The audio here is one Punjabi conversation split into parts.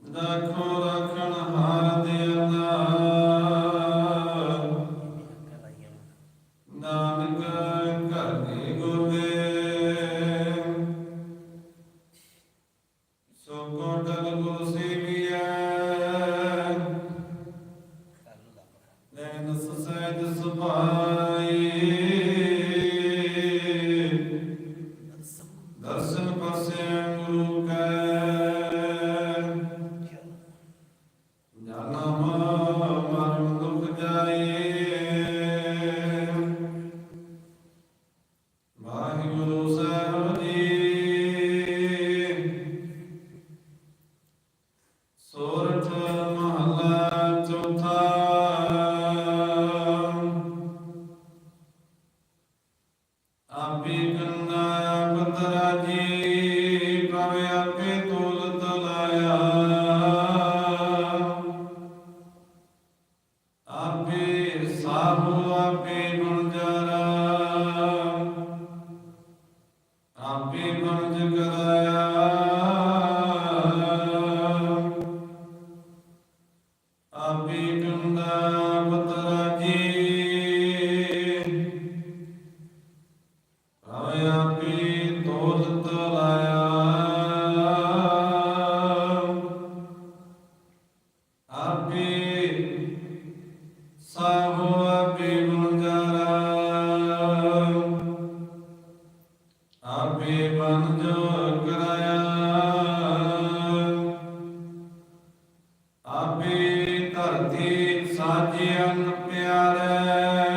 ਰੱਖੋ ਰੱਖਣ ਹਾਰ ਦਿਆ ਨਾਨਕ ਘਰ ਦੇ ਗੋਲੇ ਸੋ ਕੋਟਲ ਗੁਰ ਸੇਵੀਐ। ਲੈਨ ਸਹਿਜ ਸੁਭਾਈ। ਦਰਸ਼ਨ ਆਪੇ ਕੰਨਾ ਪਤਰਾ ਜੀ ਆਪੇ ਸਾਹੋ ਆਪੇ ਗੁਣਜਾਰਾ ਪਿਆਰੇ।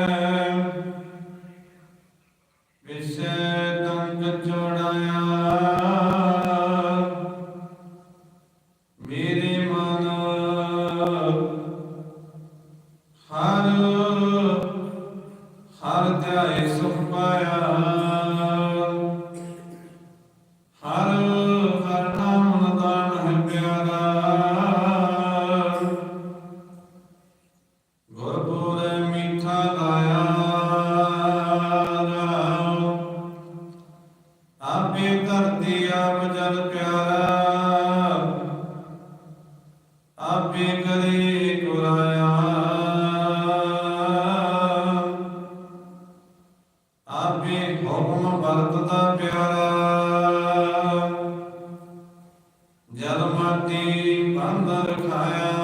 ਆਪ ਪਿਆਰਾ ਆਪੇ ਕਰੇ ਕੁਰਾਇਆ। ਆਪੇ ਹੁਕਮ ਵਰਤਦਾ ਪਿਆਰਾ। ਜਲ ਮਾਟੀ ਬੰਦ ਰਖਾਇਆ।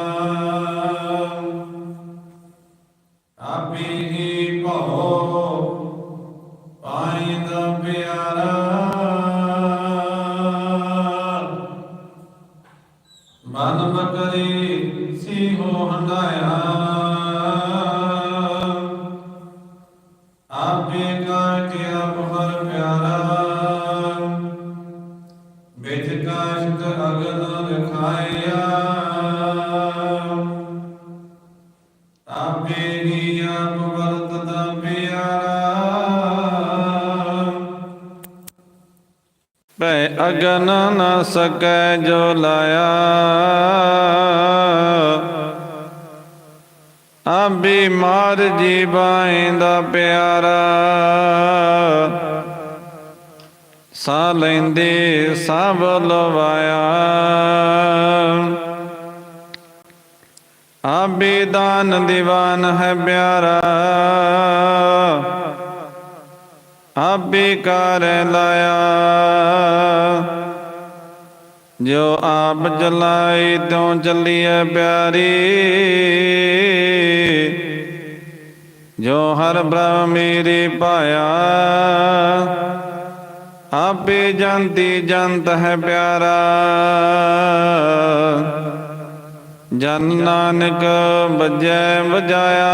ਭੈ ਅਗਨ ਨ ਸਕੈ ਜੋ ਲਾਇਆ। ਆਬੀ ਮਾਰ ਜੀ ਦਾ ਪਿਆਰਾ। ਸਾ ਲੈਂਦੇ, ਸਭ ਲਵਾਇਆ। ਆਬੀ ਦਾਨ ਦੀਵਾਨ ਹੈ ਪਿਆਰਾ। ਆਪੇ ਕਰ ਲਾਇਆ। ਜੋ ਆਪ ਚਲਾਈ ਤੋਂ ਚੱਲੀਐ ਪਿਆਰੀ। ਜੋ ਹਰ ਬ੍ਰਹਮ ਮੇਰੇ ਪਾਇਆ। ਆਪੇ ਜੰਤੀ ਜੰਤ ਹੈ ਪਿਆਰਾ। ਜਨ ਨਾਨਕ ਵਜੈ ਬਜਾਇਆ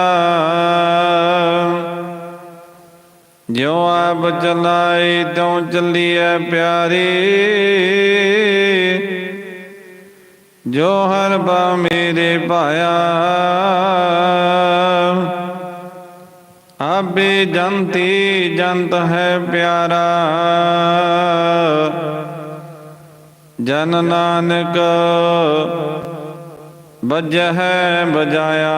ਜੋ ਆਪ ਚਲਾਈ, ਤਉ ਚੱਲੀਐ ਪਿਆਰੀ। ਜੋ ਹਰ ਬਾ ਮੇਰੇ ਪਾਇਆ ਆਪੇ ਜੰਤੀ ਜੰਤ ਹੈ ਪਿਆਰਾ। ਜਨ ਨਾਨਕ ਬਜਹਿ ਬਜਾਇਆ